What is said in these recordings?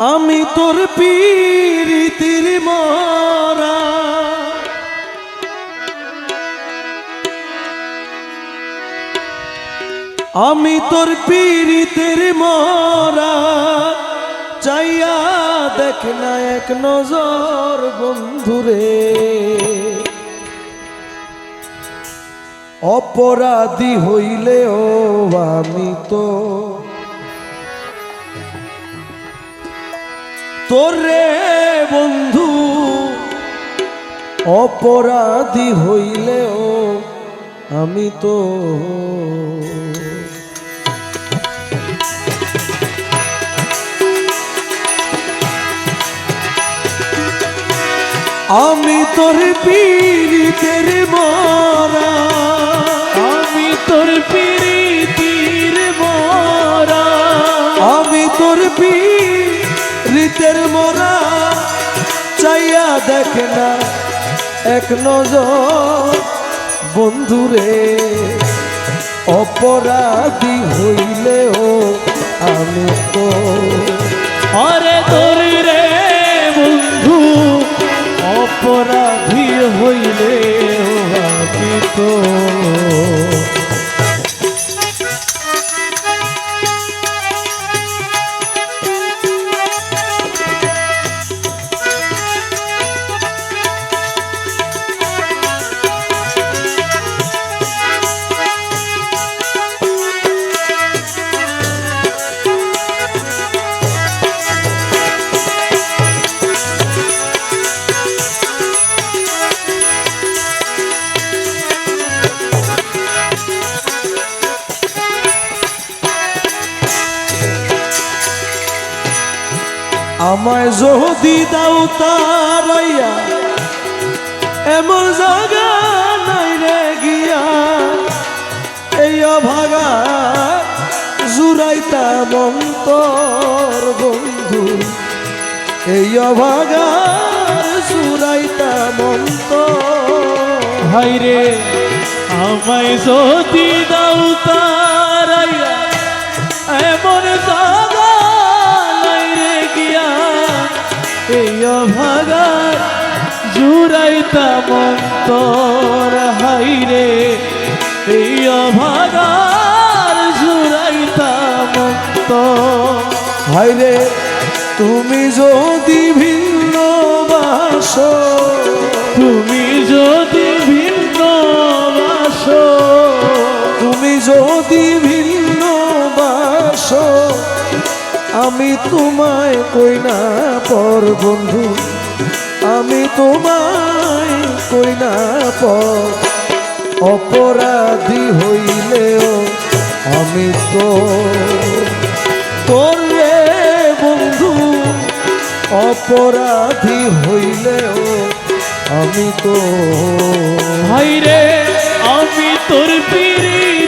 আমি তোর পীরিতির মরা। আমি তোর পীরিতের মরা। চাইয়া দেখ না এক নজর বন্ধুরে। অপরাধী হইলেও আমি তো তোরে বন্ধু অপরাধী হইলেও আমি তো আমি তোর পীড়িতের মরা দেখ না এক নজর বন্ধুরে অপরাধী হইলেও আমি তো আমায় যদি দাও তারাইয়া। এমন জায়গা নাই রে গিয়া। এই অভাগা জুরাইতা মন্তর বন্ধু। এই অভাগা জুরাইতা মন্তর। ভাই রে আমায় যদি দাও তারাইয়া। এই জুড়াইতা মন্তর, হাই রে। এই অভাগার জুড়াইতা মন্তর হাইরে তুমি যদি ভিন্ন বাসো, তুমি যদি ভিন্ন বাসো, তুমি যদি ভিন্ন আমি তোমায় কই না পর বন্ধু? আমি তোমায় কই না পর? অপরাধী হইলেও আমি তো তোর বন্ধু। অপরাধী হইলেও আমি তো ভাই রে, আমি তোর পীড়িতের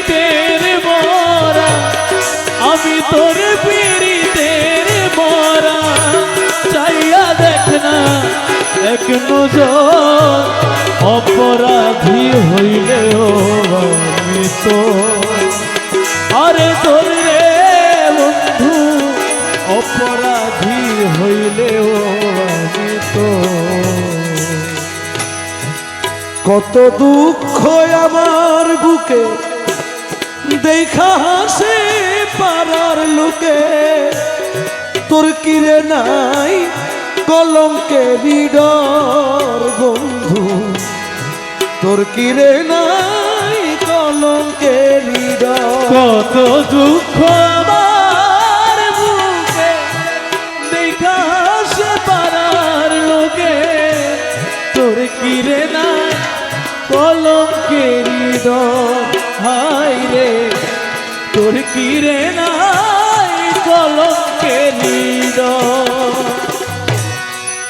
এক নজর অপরাধী হইলেও আমি তো আরে তোর রে বন্ধু, অপরাধী হইলেও তো কত দুঃখ আমার বুকে, দেখা হাসে পাড়ার লোকে। তোর কিরে নাই কলঙ্কে বিডর বন্ধু, তোর কিরে নাই কলঙ্কে বিডর? কত দুঃখ কিরে না কলঙ্কেরি হাই রে কলঙ্কেরি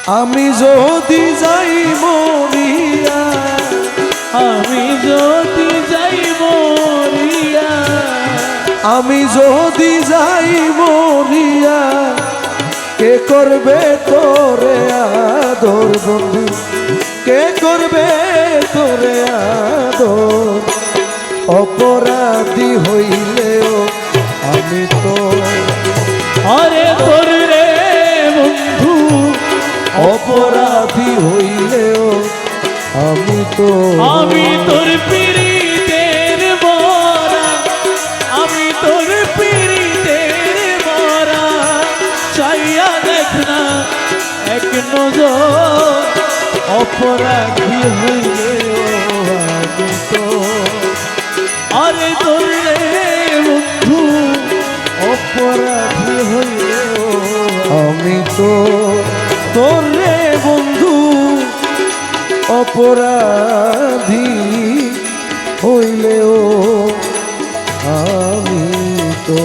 আমি যদি যাই মরিয়া, আমি যদি যাই মরিয়া, আমি যদি যাই মরিয়া, কে করবে তোরে আদর বন্ধু? কে করবে তোরে আদর? অপরাধী হইলেও অপরাধী হইলেও আমি তো আমি তোর পিরিতের মরা। আমি তোর পিরিতের মরা। চাইয়া দেখ না এক নজর। অপরাধী হইলেও আমি তো আরে তোর বন্ধু। অপরাধী হইলেও আমি তো তোর বন্ধু অপরাধী হইলেও আমি তো